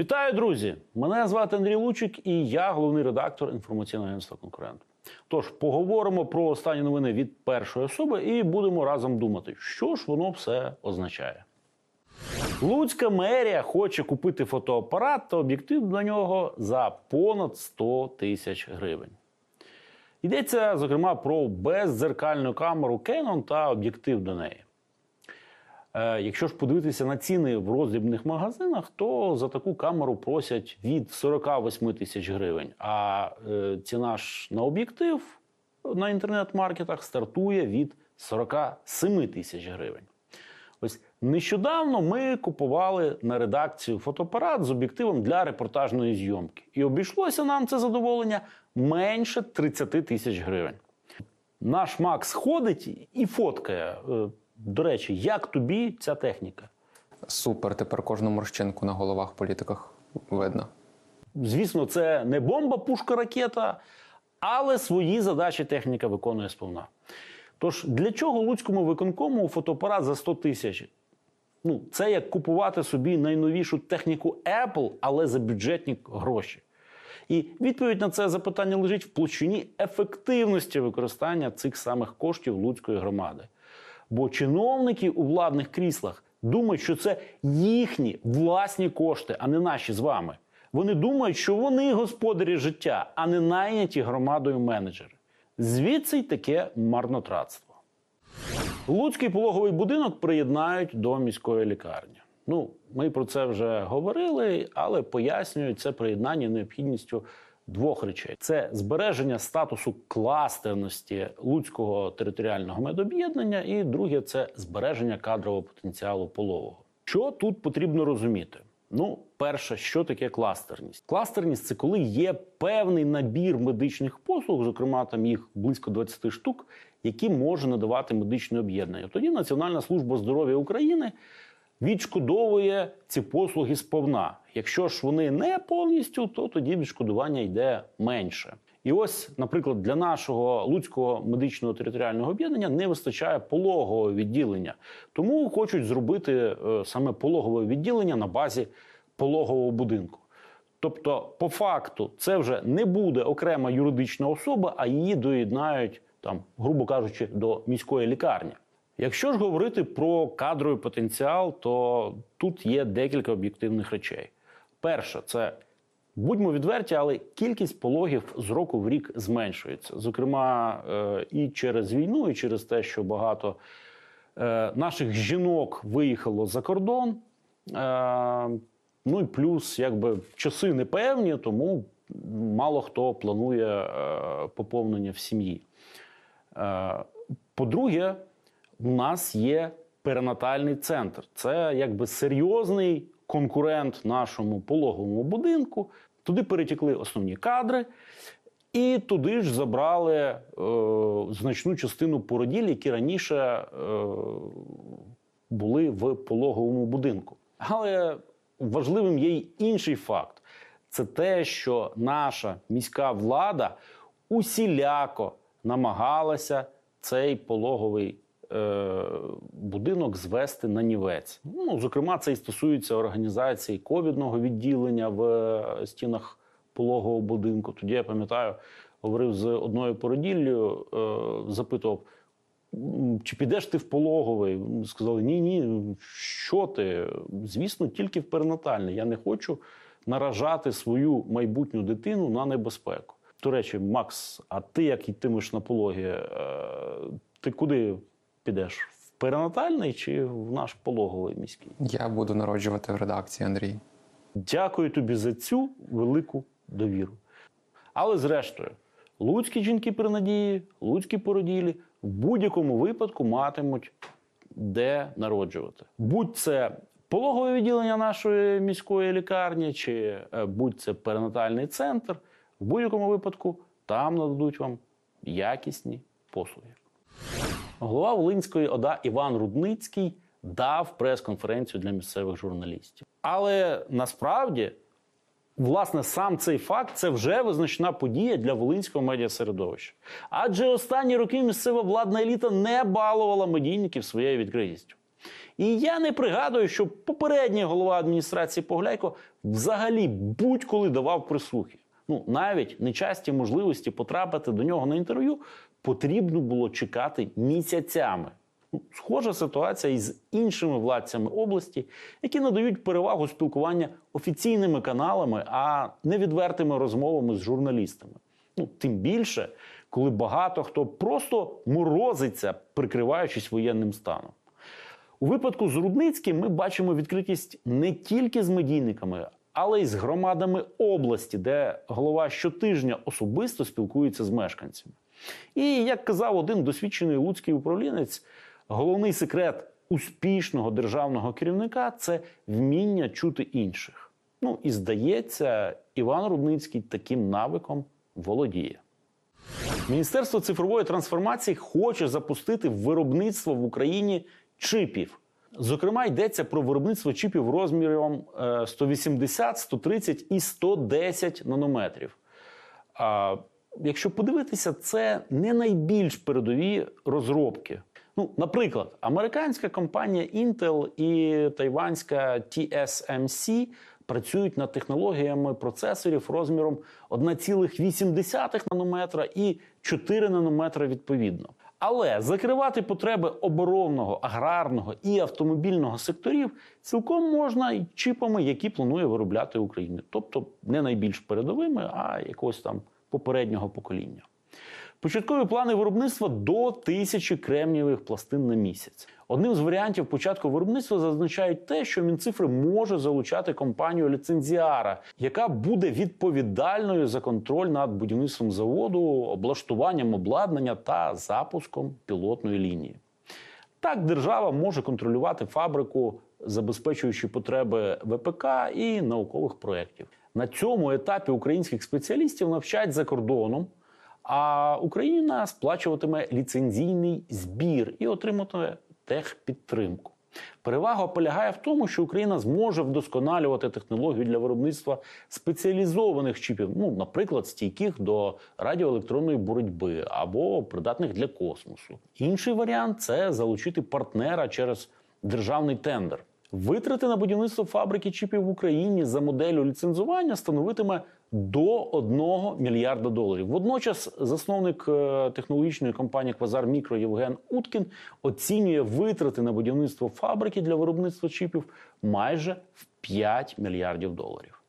Вітаю, друзі! Мене звати Андрій Лучик, і я головний редактор інформаційного агентства конкурент. Тож поговоримо про останні новини від першої особи і будемо разом думати, що ж воно все означає. Луцька мерія хоче купити фотоапарат та об'єктив до нього за понад 100 тисяч гривень. Йдеться, зокрема, про беззеркальну камеру Canon та об'єктив до неї. Е, Якщо ж подивитися на ціни в роздрібних магазинах, то за таку камеру просять від 48 тисяч гривень. А е, ціна ж на об'єктив на інтернет-маркетах стартує від 47 тисяч гривень. Ось нещодавно ми купували на редакцію фотоапарат з об'єктивом для репортажної зйомки. І обійшлося нам це задоволення менше 30 тисяч гривень. Наш Макс ходить і фоткає. До речі, як тобі ця техніка? Супер, тепер кожну морщинку на головах політиках видно. Звісно, це не бомба, пушка, ракета, але свої задачі техніка виконує сповна. Тож для чого Луцькому виконкому фотоапарат за 100 тисяч? Ну, це як купувати собі найновішу техніку Apple, але за бюджетні гроші. І відповідь на це запитання лежить в площині ефективності використання цих самих коштів Луцької громади. Бо чиновники у владних кріслах думають, що це їхні власні кошти, а не наші з вами. Вони думають, що вони господарі життя, а не найняті громадою менеджери. Звідси й таке марнотратство. Луцький пологовий будинок приєднають до міської лікарні. Ну, ми про це вже говорили, але пояснюють це приєднання необхідністю двох речей: це збереження статусу кластерності Луцького територіального медоб'єднання, і друге це збереження кадрового потенціалу пологового. Що тут потрібно розуміти? Ну, перше, що таке кластерність? Кластерність це коли є певний набір медичних послуг, зокрема там їх близько 20 штук, які може надавати медичне об'єднання. Тоді Національна служба здоров'я України відшкодовує ці послуги сповна. Якщо ж вони не повністю, то тоді відшкодування йде менше. І ось, наприклад, для нашого Луцького медичного територіального об'єднання не вистачає пологового відділення, тому хочуть зробити е, саме пологове відділення на базі пологового будинку. Тобто, по факту, це вже не буде окрема юридична особа, а її доєднають там, грубо кажучи, до міської лікарні. Якщо ж говорити про кадровий потенціал, то тут є декілька об'єктивних речей. Перше, це будьмо відверті, але кількість пологів з року в рік зменшується. Зокрема, е, і через війну, і через те, що багато е, наших жінок виїхало за кордон. Е, Ну і плюс, якби часи непевні, тому мало хто планує поповнення в сім'ї. По-друге, у нас є перинатальний центр. Це якби серйозний конкурент нашому пологовому будинку. Туди перетекли основні кадри, і туди ж забрали е, значну частину породіль, які раніше е, були в пологовому будинку. Але важливим є й інший факт: це те, що наша міська влада усіляко намагалася цей пологовий будинок звести на нівець. Ну, зокрема, це і стосується організації ковідного відділення в е, стінах пологового будинку. Тоді я пам'ятаю, говорив з одною породіллю, е, запитував. Чи підеш ти в пологовий? Сказали, ні, ні, що ти? Звісно, тільки в перинатальний. Я не хочу наражати свою майбутню дитину на небезпеку. До речі, Макс, а ти як йтимеш на пологі? е, Ти куди підеш? В перинатальний чи в наш пологовий міський? Я буду народжувати в редакції, Андрій. Дякую тобі за цю велику довіру. Але зрештою, луцькі жінки при надії, луцькі породілі в будь-якому випадку матимуть де народжувати. Будь це пологове відділення нашої міської лікарні, чи е, будь це перинатальний центр, в будь-якому випадку там нададуть вам якісні послуги. Голова Волинської ОДА Іван Рудницький дав прес-конференцію для місцевих журналістів. Але насправді, власне, сам цей факт це вже визначна подія для волинського медіасередовища. Адже останні роки місцева владна еліта не балувала медійників своєю відкритістю. І я не пригадую, що попередній голова адміністрації Погляйко взагалі будь-коли давав прислухи. Ну, навіть нечасті можливості потрапити до нього на інтерв'ю потрібно було чекати місяцями. Ну, Схожа ситуація із іншими владцями області, які надають перевагу спілкування офіційними каналами, а не відвертими розмовами з журналістами. Ну, тим більше, коли багато хто просто морозиться, прикриваючись воєнним станом. У випадку з Рудницьким ми бачимо відкритість не тільки з медійниками, але й з громадами області, де голова щотижня особисто спілкується з мешканцями. І як казав один досвідчений луцький управлінець, головний секрет успішного державного керівника це вміння чути інших. Ну і здається, Іван Рудницький таким навиком володіє. Міністерство цифрової трансформації хоче запустити виробництво в Україні чипів. Зокрема, йдеться про виробництво чипів розміром е, 180, 130 і 110 нанометрів. А якщо подивитися, це не найбільш передові розробки. Ну, наприклад, американська компанія Intel і тайванська TSMC працюють над технологіями процесорів розміром 1,8 нанометра і 4 нанометра відповідно. Але закривати потреби оборонного, аграрного і автомобільного секторів цілком можна чіпами, які планує виробляти Україна. Тобто не найбільш передовими, а якогось там попереднього покоління. Початкові плани виробництва до тисячі кремнієвих пластин на місяць. Одним з варіантів початку виробництва зазначають те, що Мінцифри може залучати компанію ліцензіара, яка буде відповідальною за контроль над будівництвом заводу, облаштуванням обладнання та запуском пілотної лінії. Так, держава може контролювати фабрику, забезпечуючи потреби ВПК і наукових проєктів. На цьому етапі українських спеціалістів навчать за кордоном. А Україна сплачуватиме ліцензійний збір і отриматиме техпідтримку. Перевага полягає в тому, що Україна зможе вдосконалювати технологію для виробництва спеціалізованих чіпів, ну, наприклад, стійких до радіоелектронної боротьби або придатних для космосу. Інший варіант це залучити партнера через державний тендер. Витрати на будівництво фабрики чіпів в Україні за моделлю ліцензування становитиме до 1 мільярда доларів. Водночас, засновник е, технологічної компанії Квазар Мікро Євген Уткін оцінює витрати на будівництво фабрики для виробництва чіпів майже в 5 мільярдів доларів.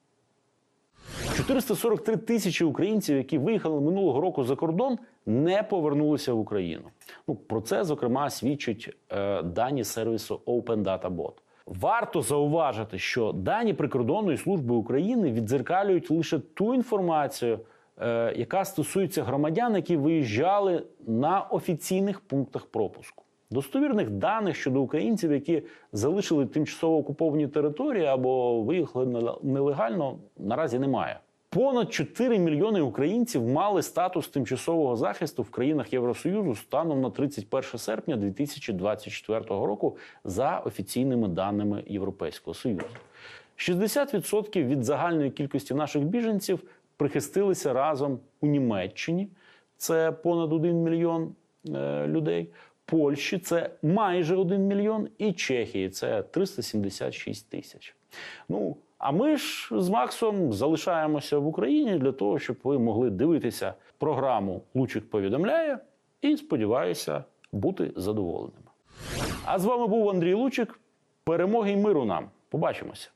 443 тисячі українців, які виїхали минулого року за кордон, не повернулися в Україну. Ну про це зокрема свідчать е, дані сервісу Open Data. Варто зауважити, що дані прикордонної служби України віддзеркалюють лише ту інформацію, е, яка стосується громадян, які виїжджали на офіційних пунктах пропуску. Достовірних даних щодо українців, які залишили тимчасово окуповані території або виїхали нел- нелегально, наразі немає. Понад 4 мільйони українців мали статус тимчасового захисту в країнах Євросоюзу станом на 31 серпня 2024 року за офіційними даними Європейського Союзу. 60% від загальної кількості наших біженців прихистилися разом у Німеччині. Це понад 1 мільйон е, людей. Польщі це майже 1 мільйон, і Чехії це 376 тисяч. Ну а ми ж з Максом залишаємося в Україні для того, щоб ви могли дивитися програму Лучик повідомляє і сподіваюся бути задоволеними. А з вами був Андрій Лучик. Перемоги й миру нам. Побачимося.